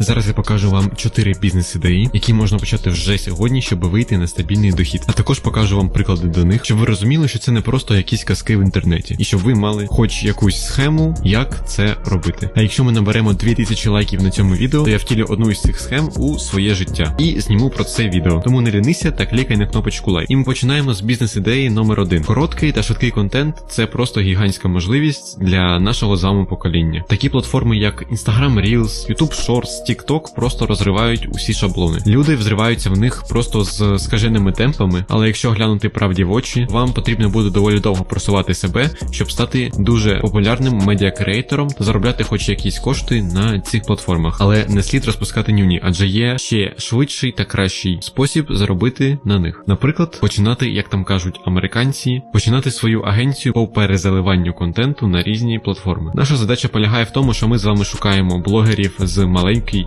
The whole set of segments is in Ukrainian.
Зараз я покажу вам 4 бізнес-ідеї, які можна почати вже сьогодні, щоб вийти на стабільний дохід. А також покажу вам приклади до них, щоб ви розуміли, що це не просто якісь казки в інтернеті, і щоб ви мали хоч якусь схему, як це робити. А якщо ми наберемо 2000 лайків на цьому відео, то я втілю одну із цих схем у своє життя і зніму про це відео. Тому не лінися та клікай на кнопочку лайк. І ми починаємо з бізнес-ідеї номер 1 Короткий та швидкий контент це просто гігантська можливість для нашого з вами покоління. Такі платформи, як Instagram Reels, YouTube Shorts, TikTok просто розривають усі шаблони. Люди взриваються в них просто з скаженими темпами, але якщо глянути правді в очі, вам потрібно буде доволі довго просувати себе, щоб стати дуже популярним медіакреатором та заробляти хоч якісь кошти на цих платформах. Але не слід розпускати нюні, адже є ще швидший та кращий спосіб заробити на них. Наприклад, починати, як там кажуть американці, починати свою агенцію по перезаливанню контенту на різні платформи. Наша задача полягає в тому, що ми з вами шукаємо блогерів з маленькою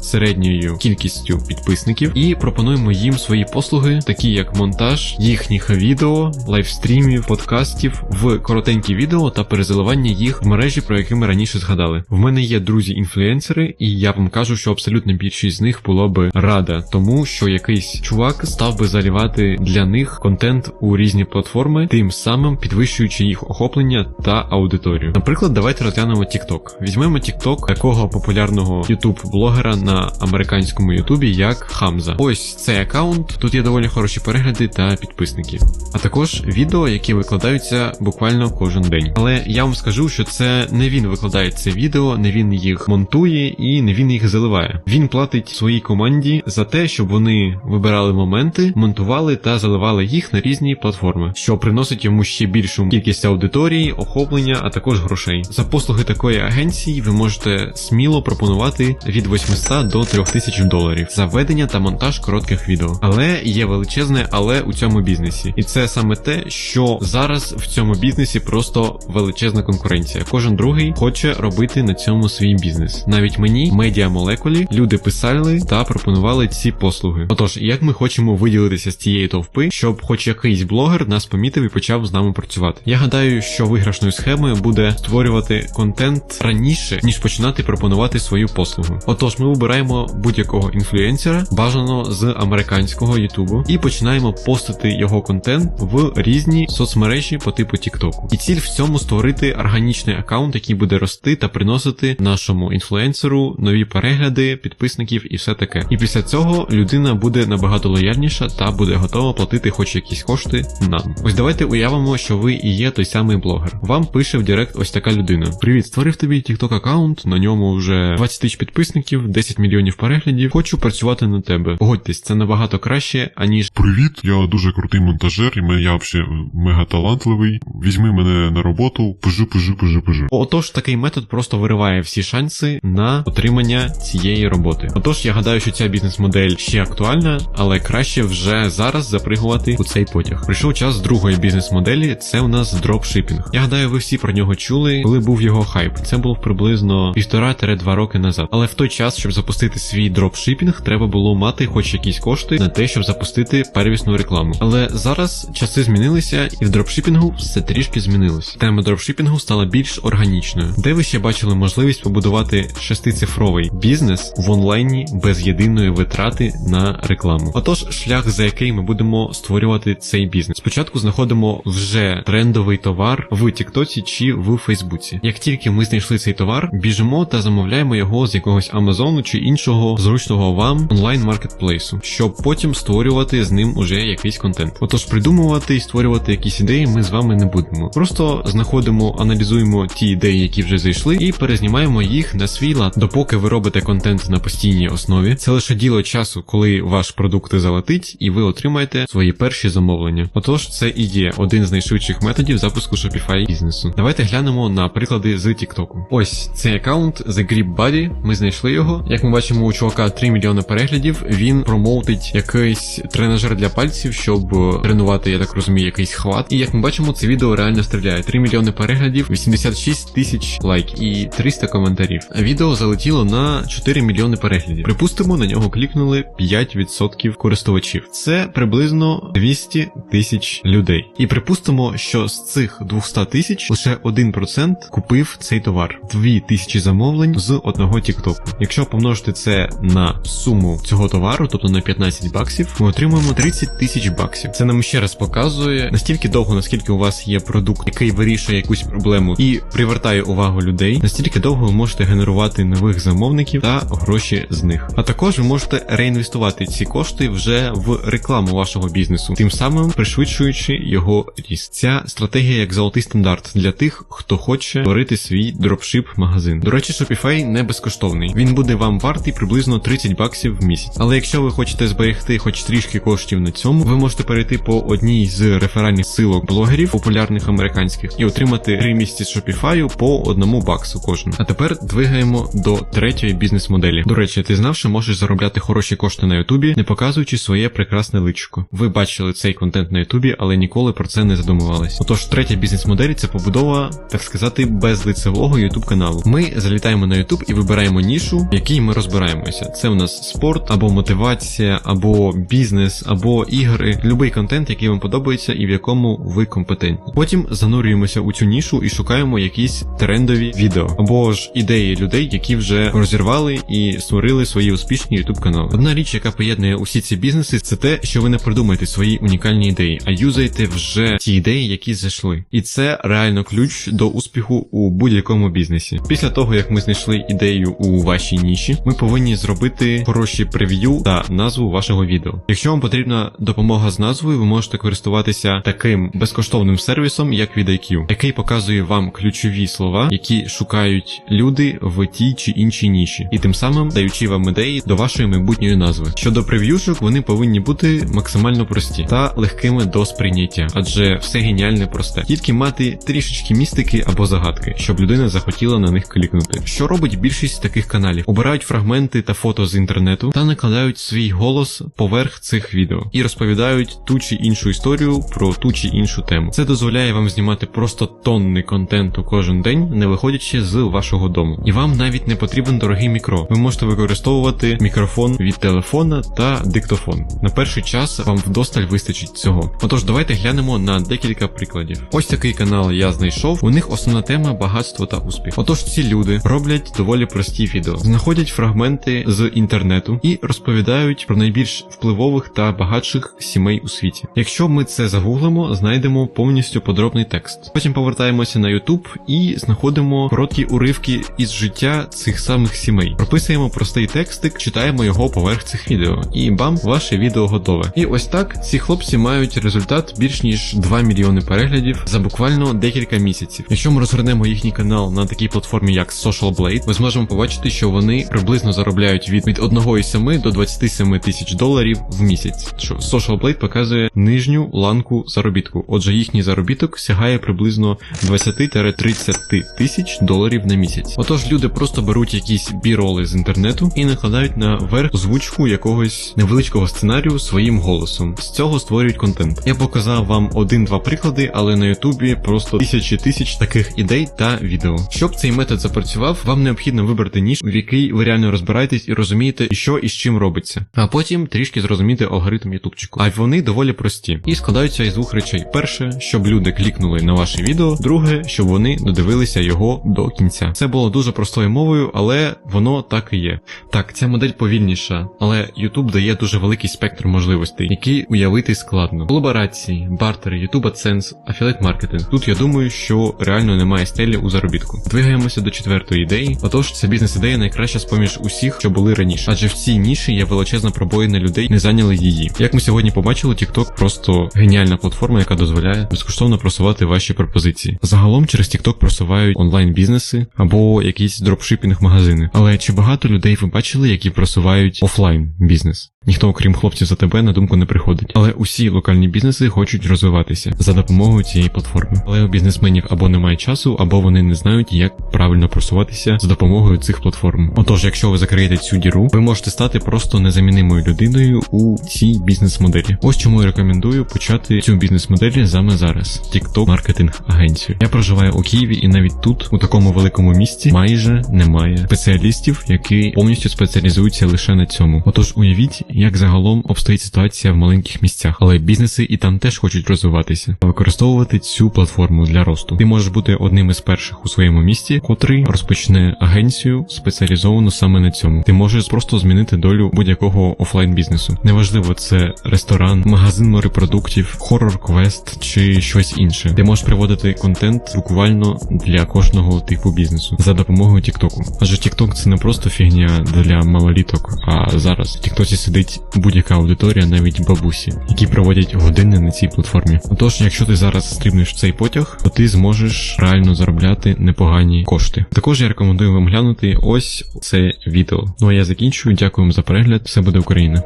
середньою кількістю підписників і пропонуємо їм свої послуги, такі як монтаж їхніх відео, лайвстрімів, подкастів в коротенькі відео та перезаливання їх в мережі, про які ми раніше згадали. В мене є друзі-інфлюенсери, і я вам кажу, що абсолютно більшість з них було би рада, тому що якийсь чувак став би залівати для них контент у різні платформи, тим самим підвищуючи їх охоплення та аудиторію. Наприклад, давайте розглянемо TikTok. Візьмемо TikTok такого популярного youtube блогера на американському ютубі, як Хамза. Ось цей аккаунт. Тут є доволі хороші перегляди та підписники, а також відео, які викладаються буквально кожен день. Але я вам скажу, що це не він викладає це відео, не він їх монтує і не він їх заливає. Він платить своїй команді за те, щоб вони вибирали моменти, монтували та заливали їх на різні платформи, що приносить йому ще більшу кількість аудиторії, охоплення, а також грошей. За послуги такої агенції ви можете сміло пропонувати від 800 до 3000 доларів за ведення та монтаж коротких відео. Але є величезне, але у цьому бізнесі, і це саме те, що зараз в цьому бізнесі просто величезна конкуренція. Кожен другий хоче робити на цьому свій бізнес. Навіть мені, медіа молекулі, люди писали та пропонували ці послуги. Отож, як ми хочемо виділитися з цієї товпи, щоб хоч якийсь блогер нас помітив і почав з нами працювати. Я гадаю, що виграшною схемою буде створювати контент раніше, ніж починати пропонувати свою послугу. Отож, ми вибираємо будь-якого інфлюенсера, бажано з американського Ютубу, і починаємо постити його контент в різні соцмережі по типу Тіктоку. І ціль в цьому створити органічний аккаунт, який буде рости та приносити нашому інфлюенсеру нові перегляди, підписників і все таке. І після цього людина буде набагато лояльніша та буде готова платити хоч якісь кошти нам. Ось давайте уявимо, що ви і є той самий блогер. Вам пише в Директ ось така людина: Привіт, створив тобі TikTok аккаунт, на ньому вже 20 тисяч підписників, 10 мільйонів переглядів. Хочу працювати на тебе. Погодьтесь, це набагато краще, аніж Привіт, я дуже крутий монтажер, і я взагалі мега талантливий. Візьми мене на роботу, пижу, пижу, пижу, пижу. Отож, такий метод просто вириває всі шанси на отримання цієї роботи. Отож, я гадаю, що ця бізнес-модель ще актуальна, але краще вже зараз запригувати у цей потяг. Прийшов час другої бізнес-моделі. Це у нас дропшипінг. Я гадаю, ви всі про нього чули, коли був його хайп. Це було приблизно півтора-два роки назад. Але той час, щоб запустити свій дропшипінг, треба було мати хоч якісь кошти на те, щоб запустити первісну рекламу. Але зараз часи змінилися, і в дропшипінгу все трішки змінилось. Тема дропшипінгу стала більш органічною. Де ви ще бачили можливість побудувати шестицифровий бізнес в онлайні без єдиної витрати на рекламу? Отож, шлях, за який ми будемо створювати цей бізнес. Спочатку знаходимо вже трендовий товар в Тіктоці чи в Фейсбуці. Як тільки ми знайшли цей товар, біжимо та замовляємо його з якогось Амазону чи іншого зручного вам онлайн маркетплейсу, щоб потім створювати з ним уже якийсь контент. Отож, придумувати і створювати якісь ідеї ми з вами не будемо. Просто знаходимо, аналізуємо ті ідеї, які вже зайшли, і перезнімаємо їх на свій лад. Допоки ви робите контент на постійній основі, це лише діло часу, коли ваш продукт залетить, і ви отримаєте свої перші замовлення. Отож, це і є один з найшвидших методів запуску Shopify бізнесу. Давайте глянемо на приклади з TikTok. Ось цей аккаунт The Grip Buddy, Ми знайшли його. Як ми бачимо, у чувака 3 мільйони переглядів. Він промоутить якийсь тренажер для пальців, щоб е, тренувати, я так розумію, якийсь хват. І як ми бачимо, це відео реально стріляє. 3 мільйони переглядів, 86 тисяч лайк і 300 коментарів. Відео залетіло на 4 мільйони переглядів. Припустимо, на нього клікнули 5% користувачів. Це приблизно 200 тисяч людей. І припустимо, що з цих 200 тисяч лише 1% купив цей товар. 2000 замовлень з одного TikTok. Року. Якщо помножити це на суму цього товару, тобто на 15 баксів, ми отримуємо 30 тисяч баксів. Це нам ще раз показує настільки довго, наскільки у вас є продукт, який вирішує якусь проблему і привертає увагу людей, настільки довго ви можете генерувати нових замовників та гроші з них. А також ви можете реінвестувати ці кошти вже в рекламу вашого бізнесу, тим самим пришвидшуючи його ріст. Ця стратегія як золотий стандарт для тих, хто хоче створити свій дропшип магазин. До речі, Shopify не безкоштовний. Він буде вам вартий приблизно 30 баксів в місяць. Але якщо ви хочете зберегти хоч трішки коштів на цьому, ви можете перейти по одній з реферальних силок блогерів, популярних американських, і отримати 3 місяці Shopify по одному баксу кожен. А тепер двигаємо до третьої бізнес-моделі. До речі, ти знав, що можеш заробляти хороші кошти на Ютубі, не показуючи своє прекрасне личко. Ви бачили цей контент на Ютубі, але ніколи про це не задумувались. Отож, третя бізнес-модель це побудова, так сказати, безлицевого Ютуб каналу. Ми залітаємо на Ютуб і вибираємо нішу, в якій ми розбираємося. Це у нас спорт або мотивація, або бізнес, або ігри, будь-який контент, який вам подобається і в якому ви компетентні. Потім занурюємося у цю нішу і шукаємо якісь трендові відео або ж ідеї людей, які вже розірвали і створили свої успішні YouTube канали. Одна річ, яка поєднує усі ці бізнеси, це те, що ви не придумаєте свої унікальні ідеї, а юзаєте вже ті ідеї, які зайшли. І це реально ключ до успіху у будь-якому бізнесі. Після того, як ми знайшли ідею у вашій ніші, ми повинні зробити хороші прев'ю та назву вашого відео. Якщо вам потрібна допомога з назвою, ви можете користуватися таким безкоштовним сервісом, як VidIQ, який показує вам ключові слова, які шукають люди в тій чи іншій ніші, і тим самим даючи вам ідеї до вашої майбутньої назви. Щодо прев'юшок, вони повинні бути максимально прості та легкими до сприйняття, адже все геніальне просте. Тільки мати трішечки містики або загадки, щоб людина захотіла на них клікнути. Що робить більшість таких каналів? Обирають фрагменти та фото з інтернету та накладають свій голос поверх цих відео і розповідають ту чи іншу історію про ту чи іншу тему. Це дозволяє вам знімати просто тонни контенту кожен день, не виходячи з вашого дому. І вам навіть не потрібен дорогий мікро. Ви можете використовувати мікрофон від телефона та диктофон. На перший час вам вдосталь вистачить цього. Отож, давайте глянемо на декілька прикладів. Ось такий канал я знайшов. У них основна тема багатство та успіх. Отож, ці люди роблять доволі прості відео, знаходять фрагменти з інтернету і розповідають про найбільш впливових та багатших сімей у світі. Якщо ми це загуглимо, знайдемо повністю подробний текст. Потім повертаємося на YouTube і знаходимо короткі уривки із життя цих самих сімей. Прописуємо простий текстик, читаємо його поверх цих відео, і бам, ваше відео готове. І ось так ці хлопці мають результат більш ніж 2 мільйони переглядів за буквально декілька місяців. Якщо ми розгорнемо їхній канал на такій платформі, як Social Blade, ми зможемо побачити, що вони приблизно заробляють від від 1,7 до 27 тисяч доларів в місяць. Що Social Blade показує нижню ланку заробітку. Отже, їхній заробіток сягає приблизно 20-30 тисяч доларів на місяць. Отож, люди просто беруть якісь біроли з інтернету і накладають на верх озвучку якогось невеличкого сценарію своїм голосом. З цього створюють контент. Я показав вам один-два приклади, але на Ютубі просто тисячі тисяч таких ідей та відео. Щоб цей метод запрацював, вам необхідно вибрати ніж, в який ви реально розбираєтесь і розумієте, що і з чим робиться. А потім трішки зрозуміти алгоритм ютубчику. А вони доволі прості і складаються із двох речей: перше, щоб люди клікнули на ваше відео, друге, щоб вони додивилися його до кінця. Це було дуже простою мовою, але воно так і є. Так, ця модель повільніша, але YouTube дає дуже великий спектр можливостей, які уявити складно. Колаборації, бартери, YouTube AdSense, афілейт маркетинг. Тут я думаю, що реально немає стелі у заробітку. Двигаємося до четвертої ідеї. Отож, це ця бізнес-ідея найкраща з поміж усіх, що були раніше, адже в цій ніші є величезна пробоїна людей, не зайняли її. Як ми сьогодні побачили, TikTok просто геніальна платформа, яка дозволяє безкоштовно просувати ваші пропозиції. Загалом через TikTok просувають онлайн бізнеси або якісь дропшипінг магазини. Але чи багато людей ви бачили, які просувають офлайн бізнес? Ніхто, окрім хлопців за тебе, на думку не приходить. Але усі локальні бізнеси хочуть розвиватися за допомогою цієї платформи. Але у бізнесменів або немає часу, або вони не знають, як правильно просуватися за допомогою цих платформ. Отож, якщо ви закриєте цю діру, ви можете стати просто незамінимою людиною у цій бізнес-моделі. Ось чому я рекомендую почати цю бізнес-модель саме зараз. TikTok маркетинг агенцію. Я проживаю у Києві, і навіть тут, у такому великому місті, майже немає спеціалістів, які повністю спеціалізуються лише на цьому. Отож, уявіть, як загалом обстоїть ситуація в маленьких місцях, але бізнеси і там теж хочуть розвиватися, використовувати цю платформу для росту. Ти можеш бути одним із перших у своєму місті, котрий розпочне агенцію з спеціалізовано саме на цьому. Ти можеш просто змінити долю будь-якого офлайн бізнесу. Неважливо, це ресторан, магазин морепродуктів, хоррор квест чи щось інше. Ти можеш приводити контент буквально для кожного типу бізнесу за допомогою Тіктоку. Адже Тікток це не просто фігня для малоліток, а зараз в Тіктоці сидить будь-яка аудиторія, навіть бабусі, які проводять години на цій платформі. Тож, якщо ти зараз стрибнеш в цей потяг, то ти зможеш реально заробляти непогані кошти. Також я рекомендую вам глянути ось це відео. Ну а я закінчую. Дякую за перегляд. Все буде Україна.